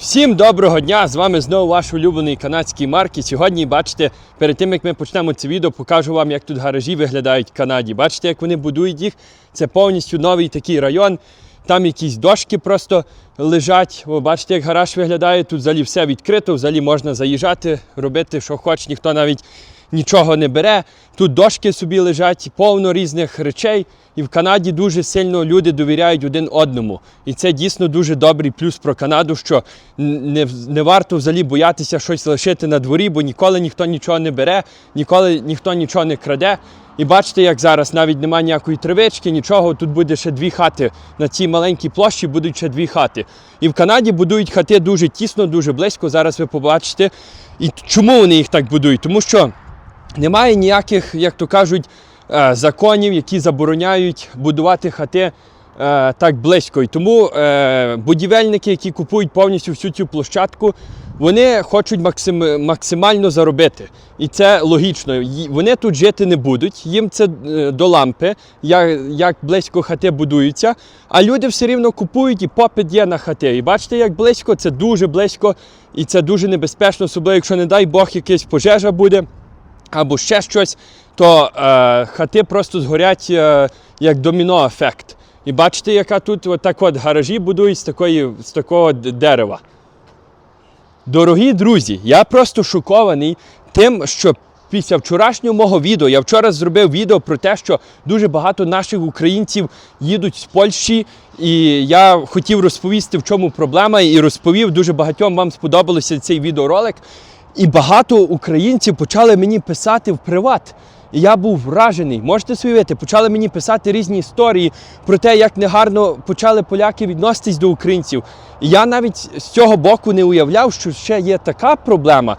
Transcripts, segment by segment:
Всім доброго дня! З вами знову ваш улюблений канадський Марк. І сьогодні, бачите, перед тим як ми почнемо це відео, покажу вам, як тут гаражі виглядають в Канаді. Бачите, як вони будують їх. Це повністю новий такий район. Там якісь дошки просто лежать. О, бачите, як гараж виглядає. Тут взагалі все відкрито, взагалі можна заїжджати, робити, що хоч, ніхто навіть нічого не бере. Тут дошки собі лежать, повно різних речей. І в Канаді дуже сильно люди довіряють один одному. І це дійсно дуже добрий плюс про Канаду, що не, не варто взагалі боятися щось лишити на дворі, бо ніколи ніхто нічого не бере, ніколи ніхто нічого не краде. І бачите, як зараз навіть немає ніякої тривички, нічого. Тут буде ще дві хати. На цій маленькій площі будуть ще дві хати. І в Канаді будують хати дуже тісно, дуже близько. Зараз ви побачите. І чому вони їх так будують? Тому що немає ніяких, як то кажуть, е, законів, які забороняють будувати хати е, так близько. І тому е, будівельники, які купують повністю всю цю площадку, вони хочуть максим, максимально заробити. І це логічно. Вони тут жити не будуть, їм це до лампи, як, як близько хати будуються. А люди все рівно купують і попит є на хати. І бачите, як близько, це дуже близько і це дуже небезпечно, особливо якщо, не дай Бог, якась пожежа буде або ще щось, то е, хати просто згорять е, як доміно-ефект. І бачите, яка тут от так от гаражі будують з, такої, з такого дерева. Дорогі друзі, я просто шокований тим, що після вчорашнього мого відео, я вчора зробив відео про те, що дуже багато наших українців їдуть з Польщі, і я хотів розповісти, в чому проблема, і розповів дуже багатьом вам сподобався цей відеоролик. І багато українців почали мені писати в приват. І я був вражений. Можете собі уявити, почали мені писати різні історії про те, як негарно почали поляки відноситись до українців. І я навіть з цього боку не уявляв, що ще є така проблема.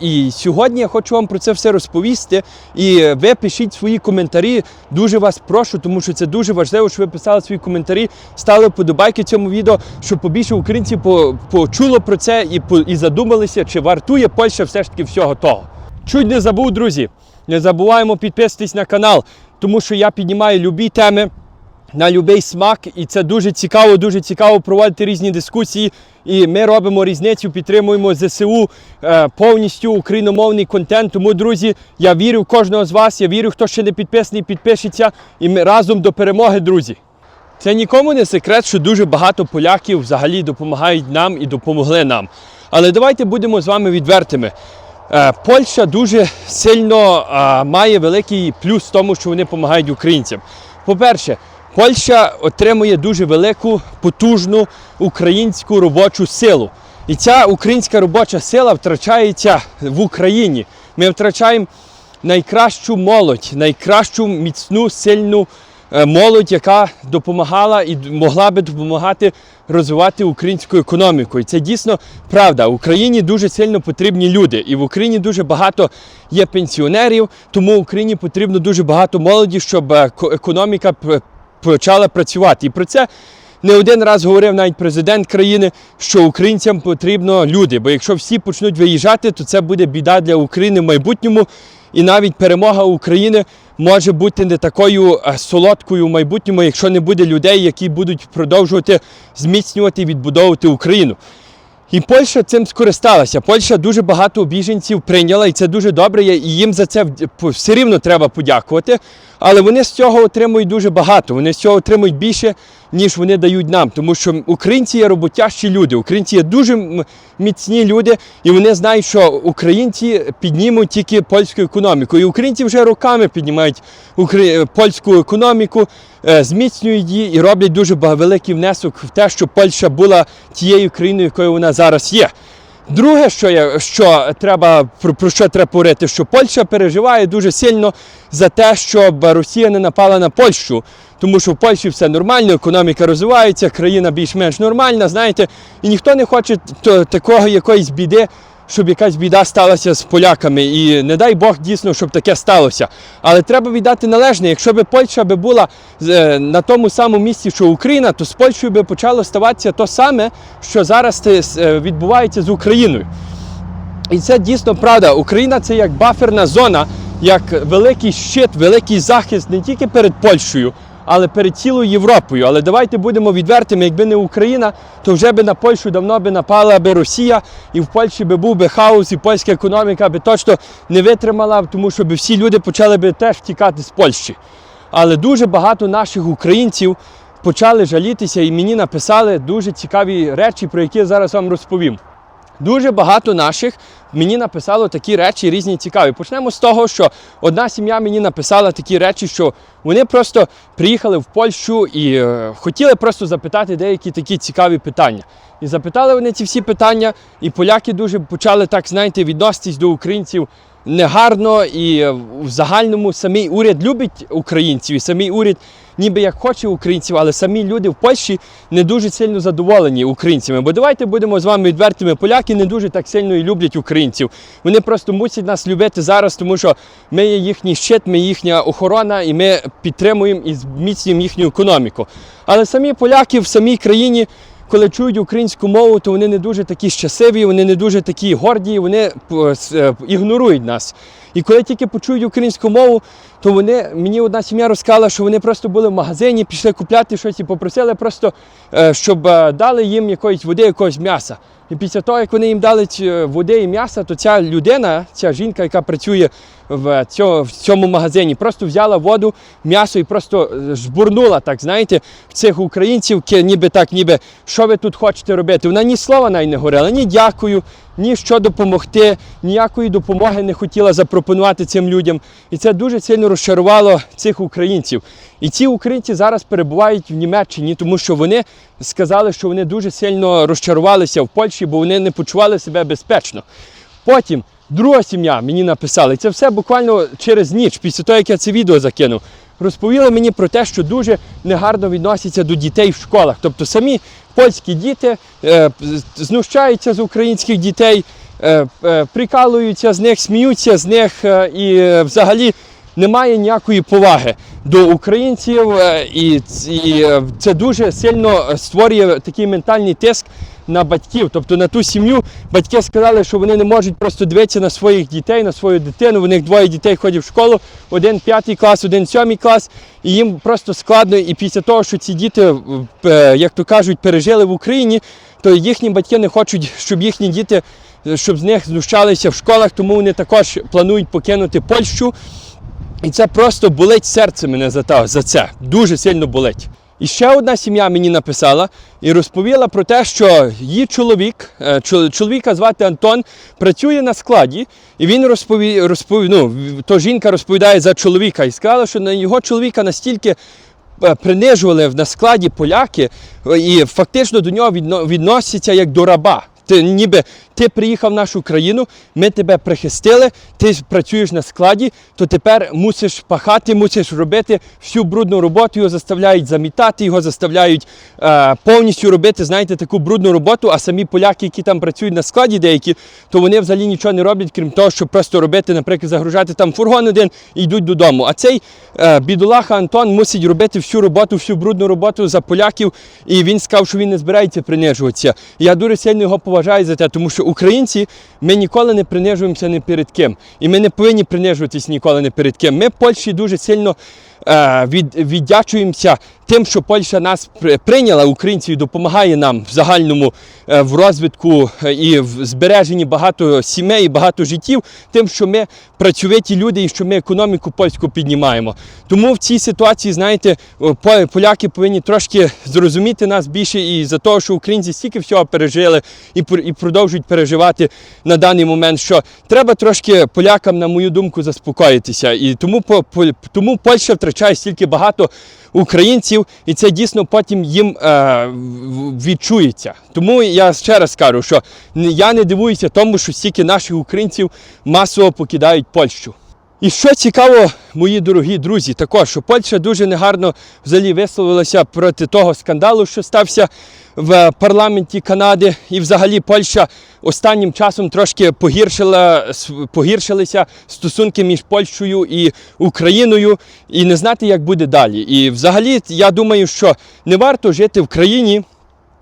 І сьогодні я хочу вам про це все розповісти. І ви пишіть свої коментарі. Дуже вас прошу, тому що це дуже важливо, що ви писали свої коментарі, ставили вподобайки цьому відео, щоб побільше українців почуло про це і, і задумалися, чи вартує Польща все ж таки всього того. Чуть не забув, друзі. Не забуваємо підписатись на канал, тому що я піднімаю любі теми на будь-який смак, і це дуже цікаво, дуже цікаво проводити різні дискусії. І ми робимо різницю, підтримуємо ЗСУ е, повністю україномовний контент. Тому, друзі, я вірю в кожного з вас. Я вірю, хто ще не підписаний, підпишеться. І ми разом до перемоги, друзі. Це нікому не секрет, що дуже багато поляків взагалі допомагають нам і допомогли нам. Але давайте будемо з вами відвертими. Е, Польща дуже сильно е, має великий плюс в тому, що вони допомагають українцям. По-перше, Польща отримує дуже велику, потужну українську робочу силу. І ця українська робоча сила втрачається в Україні. Ми втрачаємо найкращу молодь, найкращу міцну, сильну молодь, яка допомагала і могла би допомагати розвивати українську економіку. І це дійсно правда. Україні дуже сильно потрібні люди. І в Україні дуже багато є пенсіонерів, тому Україні потрібно дуже багато молоді, щоб е, економіка почала працювати. І про це не один раз говорив навіть президент країни, що українцям потрібно люди. Бо якщо всі почнуть виїжджати, то це буде біда для України в майбутньому. І навіть перемога України може бути не такою е, солодкою в майбутньому, якщо не буде людей, які будуть продовжувати зміцнювати і відбудовувати Україну. І Польща цим скористалася. Польща дуже багато біженців прийняла, і це дуже добре. І їм за це все рівно треба подякувати. Але вони з цього отримують дуже багато. Вони з цього отримують більше, ніж вони дають нам. Тому що українці є роботящі люди. Українці є дуже міцні люди, і вони знають, що українці піднімуть тільки польську економіку. І українці вже роками піднімають польську економіку, зміцнюють її і роблять дуже великий внесок в те, щоб Польща була тією країною, якою вона зараз є. Друге, що я що треба про, про що треба говорити, що Польща переживає дуже сильно за те, щоб Росія не напала на Польщу, тому що в Польщі все нормально, економіка розвивається, країна більш-менш нормальна, знаєте, і ніхто не хоче то, такого якоїсь біди, щоб якась біда сталася з поляками. І не дай Бог дійсно, щоб таке сталося. Але треба віддати належне. Якщо б Польща би була е, на тому самому місці, що Україна, то з Польщею би почало ставатися то саме, що зараз е, відбувається з Україною. І це дійсно правда. Україна це як баферна зона, як великий щит, великий захист не тільки перед Польщею, але перед цілою Європою. Але давайте будемо відвертими, якби не Україна, то вже би на Польщу давно би напала би Росія, і в Польщі би був би хаос, і польська економіка би точно не витримала, тому що би всі люди почали би теж втікати з Польщі. Але дуже багато наших українців почали жалітися і мені написали дуже цікаві речі, про які я зараз вам розповім. Дуже багато наших мені написало такі речі різні цікаві. Почнемо з того, що одна сім'я мені написала такі речі, що вони просто приїхали в Польщу і е, хотіли просто запитати деякі такі цікаві питання. І запитали вони ці всі питання, і поляки дуже почали так, знаєте, відноситись до українців негарно, і в загальному самий уряд любить українців, і самий уряд ніби як хоче українців, але самі люди в Польщі не дуже сильно задоволені українцями. Бо давайте будемо з вами відвертими. Поляки не дуже так сильно і люблять українців. Вони просто мусять нас любити зараз, тому що ми є їхній щит, ми їхня охорона, і ми підтримуємо і зміцнюємо їхню економіку. Але самі поляки в самій країні. Коли чують українську мову, то вони не дуже такі щасливі, вони не дуже такі горді, вони е, е, ігнорують нас. І коли тільки почують українську мову, то вони мені одна сім'я розказала, що вони просто були в магазині, пішли купляти щось і попросили просто, е, щоб дали їм якоїсь води, якогось м'яса. І після того, як вони їм дали е, води і м'яса, то ця людина, ця жінка, яка працює в цьому, в цьому магазині, просто взяла воду, м'ясо і просто е, жбурнула, так знаєте, цих українців, ніби так, ніби що ви тут хочете робити. Вона ні слова навіть не говорила, ні дякую, ні що допомогти, ніякої допомоги не хотіла запропонувати цим людям. І це дуже сильно розчарувало цих українців. І ці українці зараз перебувають в Німеччині, тому що вони сказали, що вони дуже сильно розчарувалися в Польщі, бо вони не почували себе безпечно. Потім друга сім'я мені написала, і це все буквально через ніч, після того, як я це відео закинув. Розповіли мені про те, що дуже негарно відносяться до дітей в школах. Тобто самі польські діти е, знущаються з українських дітей, е, е, прикалуються з них, сміються з них е, і е, взагалі немає ніякої поваги до українців, е, і, і е, це дуже сильно створює такий ментальний тиск на батьків, тобто на ту сім'ю. Батьки сказали, що вони не можуть просто дивитися на своїх дітей, на свою дитину. У них двоє дітей ходять в школу, один п'ятий клас, один сьомий клас, і їм просто складно. І після того, що ці діти, е, як то кажуть, пережили в Україні, то їхні батьки не хочуть, щоб їхні діти, е, щоб з них знущалися в школах, тому вони також планують покинути Польщу. І це просто болить серце мене за це. Дуже сильно болить. І ще одна сім'я мені написала і розповіла про те, що її чоловік, е, чоловіка звати Антон, працює на складі, і він розпові, розпові, ну, то жінка розповідає за чоловіка і сказала, що на його чоловіка настільки е, принижували на складі поляки, е, і фактично до нього відно- відносяться як до раба. Ти ніби ти приїхав в нашу країну, ми тебе прихистили, ти працюєш на складі, то тепер мусиш пахати, мусиш робити всю брудну роботу, його заставляють замітати, його заставляють е, повністю робити, знаєте, таку брудну роботу, а самі поляки, які там працюють на складі деякі, то вони взагалі нічого не роблять, крім того, щоб просто робити, наприклад, загружати там фургон один і йдуть додому. А цей е, бідолаха Антон мусить робити всю роботу, всю брудну роботу за поляків, і він сказав, що він не збирається принижуватися. Я дуже сильно його поважаю за те, тому що українці ми ніколи не принижуємося не перед ким. І ми не повинні принижуватись ніколи не перед ким. Ми Польщі дуже сильно е, від, віддячуємося тим, що Польща нас прийняла, українців, допомагає нам в загальному е, в розвитку е, і в збереженні багато сімей, і багато життів, тим, що ми працьовиті люди і що ми економіку польську піднімаємо. Тому в цій ситуації, знаєте, поляки повинні трошки зрозуміти нас більше і за того, що українці стільки всього пережили і, і продовжують переживати на даний момент, що треба трошки полякам, на мою думку, заспокоїтися. І тому, тому Польща втрачає стільки багато українців, і це дійсно потім їм е, відчується. Тому я ще раз кажу, що я не дивуюся тому, що стільки наших українців масово покидають Польщу. І що цікаво, мої дорогі друзі, також, що Польща дуже негарно взагалі висловилася проти того скандалу, що стався в парламенті Канади. І взагалі Польща останнім часом трошки погіршила, погіршилися стосунки між Польщею і Україною, і не знати, як буде далі. І взагалі я думаю, що не варто жити в країні,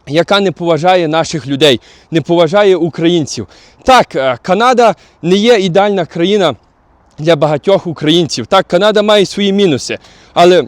яка не поважає наших людей, не поважає українців. Так, е, Канада не є ідеальна країна для багатьох українців. Так, Канада має свої мінуси, але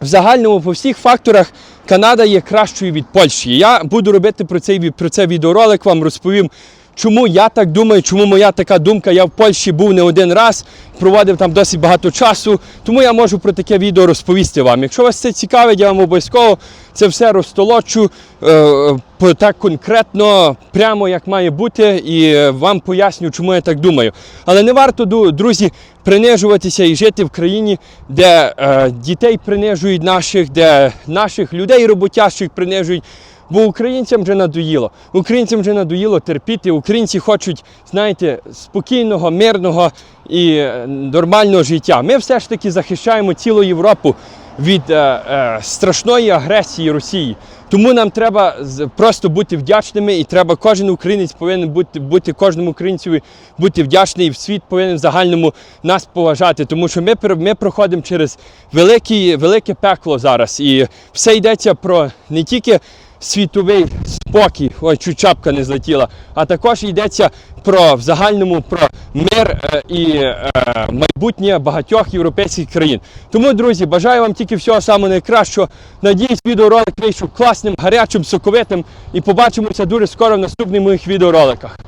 в загальному по всіх факторах Канада є кращою від Польщі. Я буду робити про цей про це відеоролик, вам розповім. Чому я так думаю, чому моя така думка? Я в Польщі був не один раз, проводив там досить багато часу, тому я можу про таке відео розповісти вам. Якщо вас це цікавить, я вам обов'язково це все розтолочу е, так конкретно, прямо як має бути, і вам поясню, чому я так думаю. Але не варто, друзі, принижуватися і жити в країні, де е, дітей принижують наших, де наших людей роботящих принижують. Бо українцям вже надоїло. Українцям вже надоїло терпіти. Українці хочуть, знаєте, спокійного, мирного і е, нормального життя. Ми все ж таки захищаємо цілу Європу від е, е, страшної агресії Росії. Тому нам треба просто бути вдячними, і треба кожен українець повинен бути, бути кожному українцеві бути вдячний, і світ повинен в загальному нас поважати. Тому що ми, ми проходимо через великий, велике пекло зараз. І все йдеться про не тільки світовий спокій, ой, чуть чапка не злетіла, а також йдеться про в загальному про мир е, і е, майбутнє багатьох європейських країн. Тому, друзі, бажаю вам тільки всього самого найкращого. Надіюсь, відеоролик вийшов класним, гарячим, соковитим і побачимося дуже скоро в наступних моїх відеороликах.